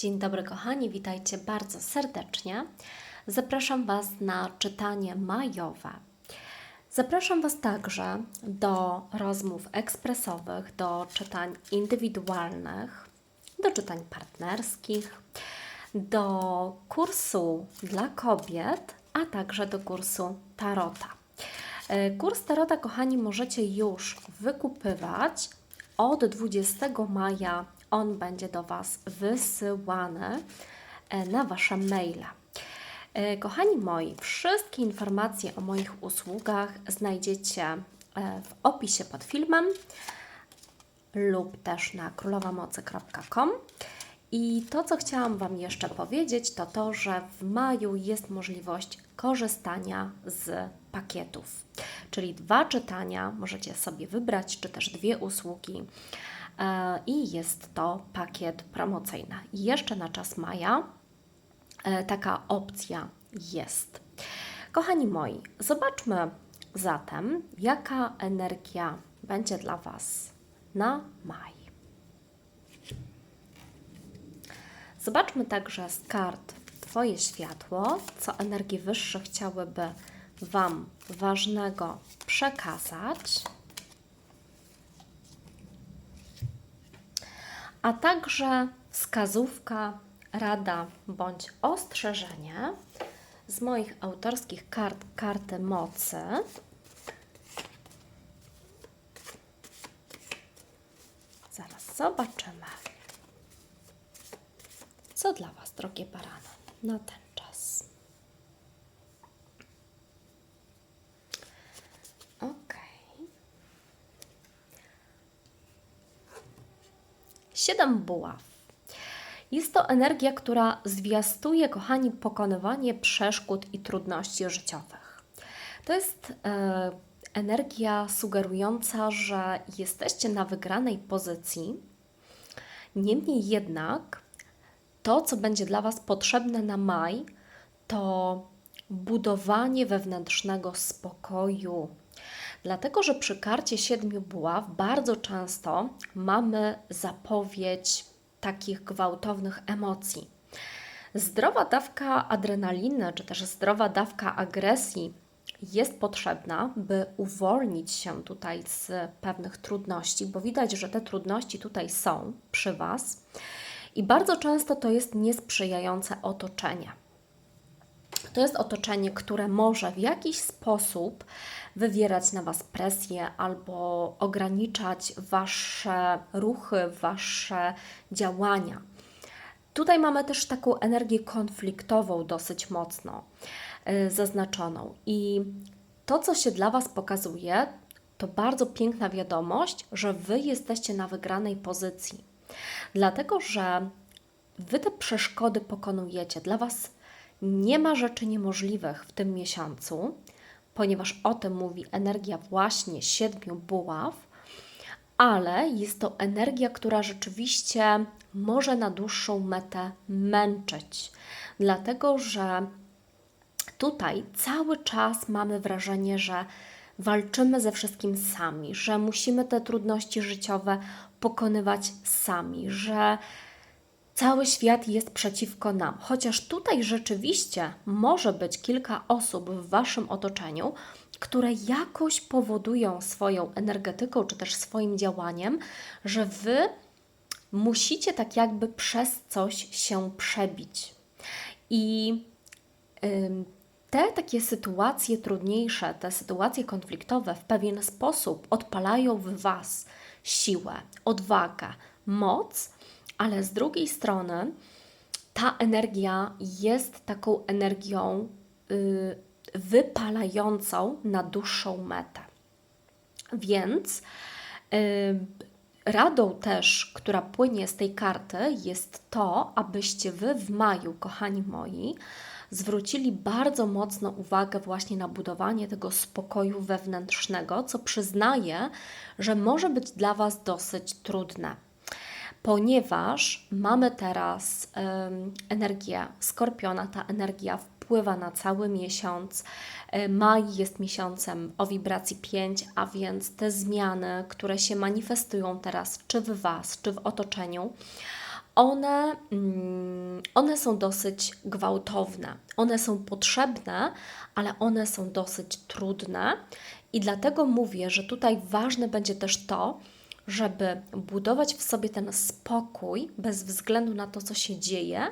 Dzień dobry, kochani, witajcie bardzo serdecznie. Zapraszam Was na czytanie majowe. Zapraszam Was także do rozmów ekspresowych, do czytań indywidualnych, do czytań partnerskich, do kursu dla kobiet, a także do kursu Tarota. E, Kurs Tarota, kochani, możecie już wykupywać od 20 maja. On będzie do Was wysyłany e, na Wasze maile. E, Kochani moi, wszystkie informacje o moich usługach znajdziecie e, w opisie pod filmem lub też na królowamocy.com. I to, co chciałam Wam jeszcze powiedzieć, to to, że w maju jest możliwość korzystania z pakietów. Czyli dwa czytania możecie sobie wybrać, czy też dwie usługi. E, I jest to pakiet promocyjny. Jeszcze na czas maja e, taka opcja jest. Kochani moi, zobaczmy zatem, jaka energia będzie dla Was na maj. Zobaczmy także z kart Twoje światło, co energii wyższe chciałyby Wam ważnego przekazać. A także wskazówka, rada bądź ostrzeżenie z moich autorskich kart karty mocy. Zaraz zobaczymy. Co dla Was, drogie barany, na ten czas? Ok. Buław. Jest to energia, która zwiastuje, kochani, pokonywanie przeszkód i trudności życiowych. To jest e, energia sugerująca, że jesteście na wygranej pozycji. Niemniej jednak to, co będzie dla Was potrzebne na maj, to budowanie wewnętrznego spokoju. Dlatego, że przy karcie siedmiu buław bardzo często mamy zapowiedź takich gwałtownych emocji. Zdrowa dawka adrenaliny, czy też zdrowa dawka agresji jest potrzebna, by uwolnić się tutaj z pewnych trudności, bo widać, że te trudności tutaj są przy Was i bardzo często to jest niesprzyjające otoczenie. To jest otoczenie, które może w jakiś sposób wywierać na Was presję albo ograniczać Wasze ruchy, Wasze działania. Tutaj mamy też taką energię konfliktową dosyć mocno yy, zaznaczoną. I to, co się dla Was pokazuje, to bardzo piękna wiadomość, że Wy jesteście na wygranej pozycji. Dlatego, że Wy te przeszkody pokonujecie. Dla Was nie ma rzeczy niemożliwych w tym miesiącu, ponieważ o tym mówi energia właśnie siedmiu buław, ale jest to energia, która rzeczywiście może na dłuższą metę męczyć, dlatego że tutaj cały czas mamy wrażenie, że walczymy ze wszystkim sami, że musimy te trudności życiowe pokonywać sami, że cały świat jest przeciwko nam. Chociaż tutaj rzeczywiście może być kilka osób w waszym otoczeniu, które jakoś powodują swoją energetyką czy też swoim działaniem, że wy musicie tak jakby przez coś się przebić. I ym, te takie sytuacje trudniejsze, te sytuacje konfliktowe w pewien sposób odpalają w Was siłę, odwagę, moc, ale z drugiej strony ta energia jest taką energią y, wypalającą na dłuższą metę. Więc y, radą też, która płynie z tej karty, jest to, abyście Wy w maju, kochani moi, zwrócili bardzo mocno uwagę właśnie na budowanie tego spokoju wewnętrznego, co przyznaję, że może być dla Was dosyć trudne ponieważ mamy teraz um, energię skorpiona, ta energia wpływa na cały miesiąc. E, maj jest miesiącem o wibracji 5, a więc te zmiany, które się manifestują teraz, czy w Was, czy w otoczeniu, one, mm, one są dosyć gwałtowne. One są potrzebne, ale one są dosyć trudne. I dlatego mówię, że tutaj ważne będzie też to, żeby budować w sobie ten spokój bez względu na to, co się dzieje,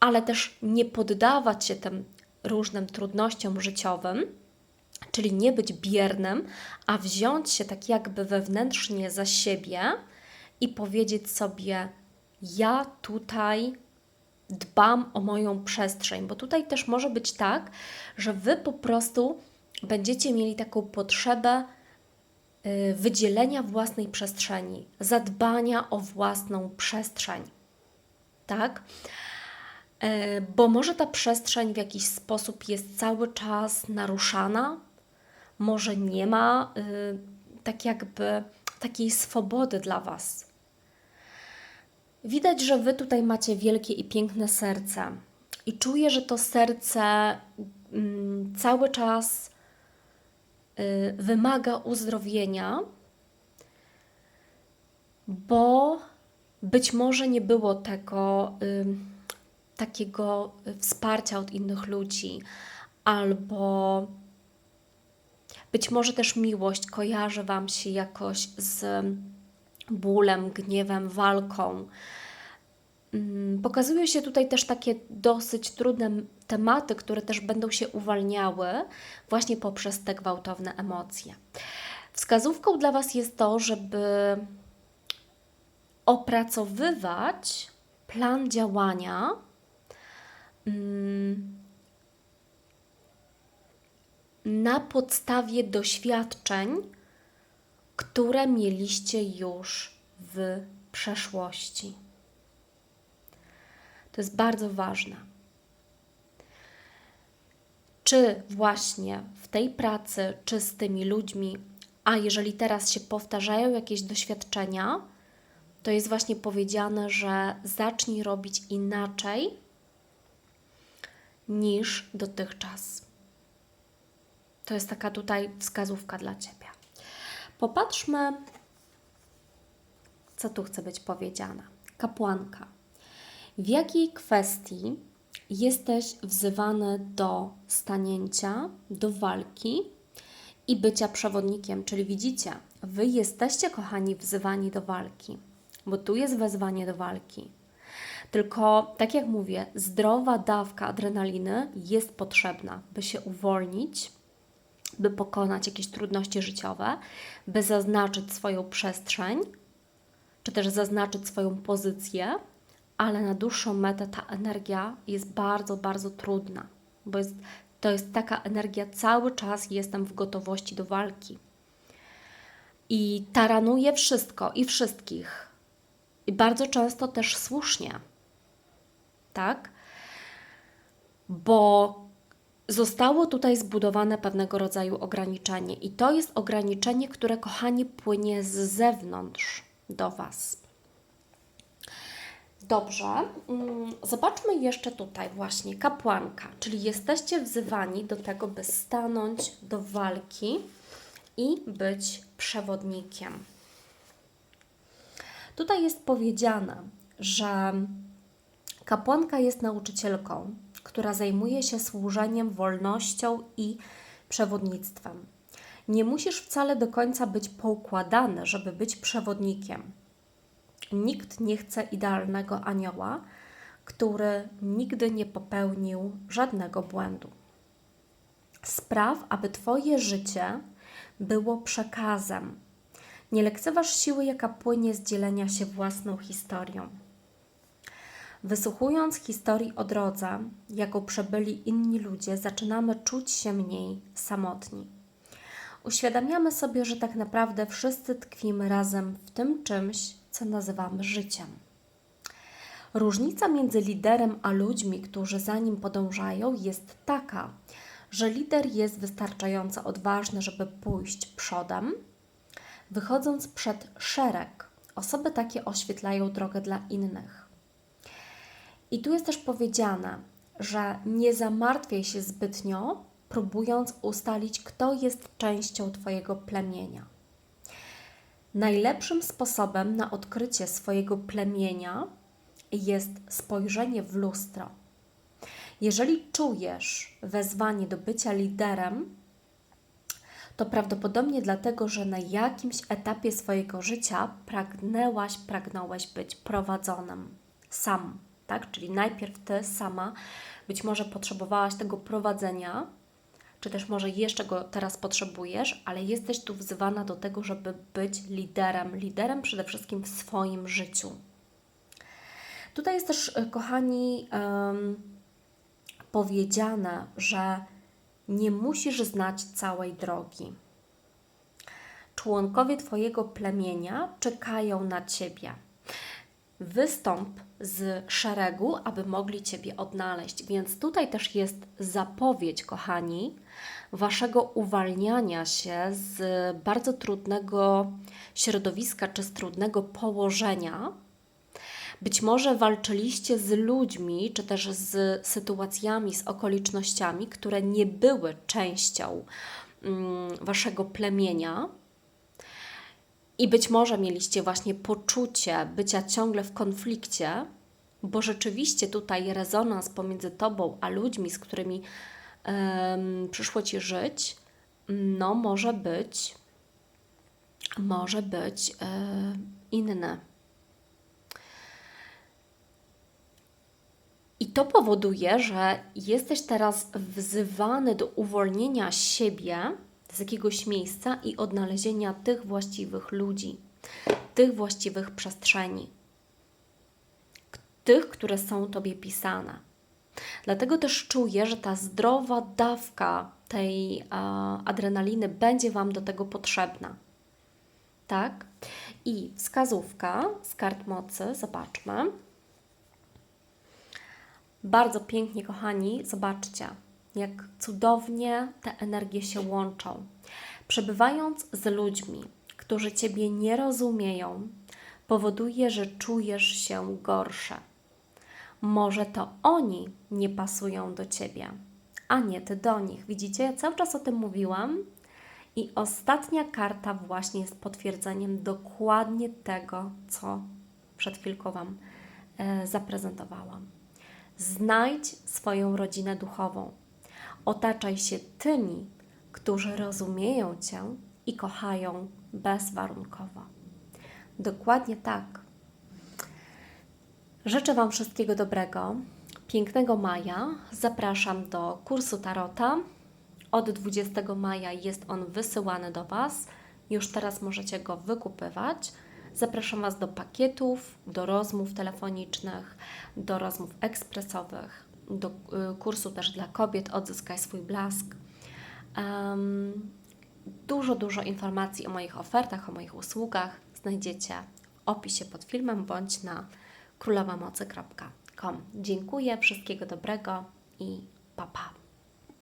ale też nie poddawać się tym różnym trudnościom życiowym, czyli nie być biernym, a wziąć się tak jakby wewnętrznie za siebie i powiedzieć sobie: Ja tutaj dbam o moją przestrzeń, bo tutaj też może być tak, że wy po prostu będziecie mieli taką potrzebę wydzielenia własnej przestrzeni, zadbania o własną przestrzeń. Tak? E, Bo może ta przestrzeń w jakiś sposób jest cały czas naruszana, może nie ma y, tak jakby takiej swobody dla Was. Widać, że Wy tutaj macie wielkie i piękne serce. I czuję, że to serce mm, cały czas y, wymaga uzdrowienia, bo być może nie było tego y, takiego wsparcia od innych ludzi, albo być może też miłość kojarzy Wam się jakoś z bólem, gniewem, walką. Mm, Pokazują się tutaj też takie dosyć trudne tematy, które też będą się uwalniały właśnie poprzez te gwałtowne emocje. Wskazówką dla Was jest to, żeby opracowywać plan działania mm, na podstawie doświadczeń, które mieliście już w przeszłości. To jest bardzo ważne. Czy właśnie w tej pracy, czy z tymi ludźmi, a jeżeli teraz się powtarzają jakieś doświadczenia, to jest właśnie powiedziane, że zacznij robić inaczej niż dotychczas. To jest taka tutaj wskazówka dla Ciebie. Popatrzmy, co tu chce być powiedziane. Kapłanka. W jakiej kwestii jesteś wzywany do stanięcia, do walki i bycia przewodnikiem? Czyli widzicie, Wy jesteście, kochani, wzywani do walki, bo tu jest wezwanie do walki. Tylko, tak jak mówię, zdrowa dawka adrenaliny jest potrzebna, by się uwolnić, by pokonać jakieś trudności życiowe, by zaznaczyć swoją przestrzeń, czy też zaznaczyć swoją pozycję, ale na dłuższą metę ta energia jest bardzo, bardzo trudna, bo jest, to jest taka energia, cały czas jestem w gotowości do walki. I taranuje wszystko i wszystkich. I bardzo często też słusznie. Tak? Bo zostało tutaj zbudowane pewnego rodzaju ograniczenie, i to jest ograniczenie, które, kochani, płynie z zewnątrz do Was. Dobrze, mm, zobaczmy jeszcze tutaj właśnie kapłanka, czyli jesteście wzywani do tego, by stanąć do walki i być przewodnikiem. Tutaj jest powiedziane, że kapłanka jest nauczycielką, która zajmuje się służeniem, wolnością i przewodnictwem. Nie musisz wcale do końca być poukładany, żeby być przewodnikiem. Nikt nie chce idealnego anioła, który nigdy nie popełnił żadnego błędu. Spraw, aby Twoje życie było przekazem. Nie lekceważ siły, jaka płynie z dzielenia się własną historią. Wysłuchując historii o drodze, jaką przebyli inni ludzie, zaczynamy czuć się mniej samotni. Uświadamiamy sobie, że tak naprawdę wszyscy tkwimy razem w tym czymś, co nazywamy życiem. Różnica między liderem a ludźmi, którzy za nim podążają, jest taka, że lider jest wystarczająco odważny, żeby pójść przodem, wychodząc przed szereg. Osoby takie oświetlają drogę dla innych. I tu jest też powiedziane, że nie zamartwiaj się zbytnio, próbując ustalić, kto jest częścią Twojego plemienia. Najlepszym sposobem na odkrycie swojego plemienia jest spojrzenie w lustro. Jeżeli czujesz wezwanie do bycia liderem, to prawdopodobnie dlatego, że na jakimś etapie swojego życia pragnęłaś, pragnąłeś być prowadzonym sam, tak? Czyli najpierw ty sama być może potrzebowałaś tego prowadzenia, czy też może jeszcze go teraz potrzebujesz, ale jesteś tu wzywana do tego, żeby być liderem, liderem przede wszystkim w swoim życiu. Tutaj jest też, e, kochani, em, powiedziane, że nie musisz znać całej drogi. Członkowie Twojego plemienia czekają na Ciebie. Wystąp z szeregu, aby mogli Ciebie odnaleźć. Więc tutaj też jest zapowiedź, kochani, Waszego uwalniania się z bardzo trudnego środowiska czy z trudnego położenia. Być może walczyliście z ludźmi, czy też z sytuacjami, z okolicznościami, które nie były częścią mm, Waszego plemienia i być może mieliście właśnie poczucie bycia ciągle w konflikcie, bo rzeczywiście tutaj rezonans pomiędzy tobą a ludźmi, z którymi um, przyszło ci żyć, no może być, może być e, inny. I to powoduje, że jesteś teraz wzywany do uwolnienia siebie z jakiegoś miejsca i odnalezienia tych właściwych ludzi, tych właściwych przestrzeni, tych, które są Tobie pisane. Dlatego też czuję, że ta zdrowa dawka tej adrenaliny będzie Wam do tego potrzebna. Tak? I wskazówka z kart mocy, zobaczmy. Bardzo pięknie, kochani, zobaczcie jak cudownie te energie się łączą. Przebywając z ludźmi, którzy Ciebie nie rozumieją, powoduje, że czujesz się gorsze. Może to oni nie pasują do Ciebie, a nie Ty do nich. Widzicie, ja cały czas o tym mówiłam i ostatnia karta właśnie jest potwierdzeniem dokładnie tego, co przed chwilką Wam e, zaprezentowałam. Znajdź swoją rodzinę duchową. Otaczaj się tymi, którzy rozumieją Cię i kochają bezwarunkowo. Dokładnie tak. Życzę Wam wszystkiego dobrego, pięknego maja. Zapraszam do kursu Tarota. Od 20 maja jest on wysyłany do Was. Już teraz możecie go wykupywać. Zapraszam Was do pakietów, do rozmów telefonicznych, do rozmów ekspresowych do y, kursu też dla kobiet Odzyskaj swój blask. Dużo, dużo informacji o moich ofertach, o moich usługach znajdziecie w opisie pod filmem bądź na królowamocy.com. Dziękuję, wszystkiego dobrego i pa pa.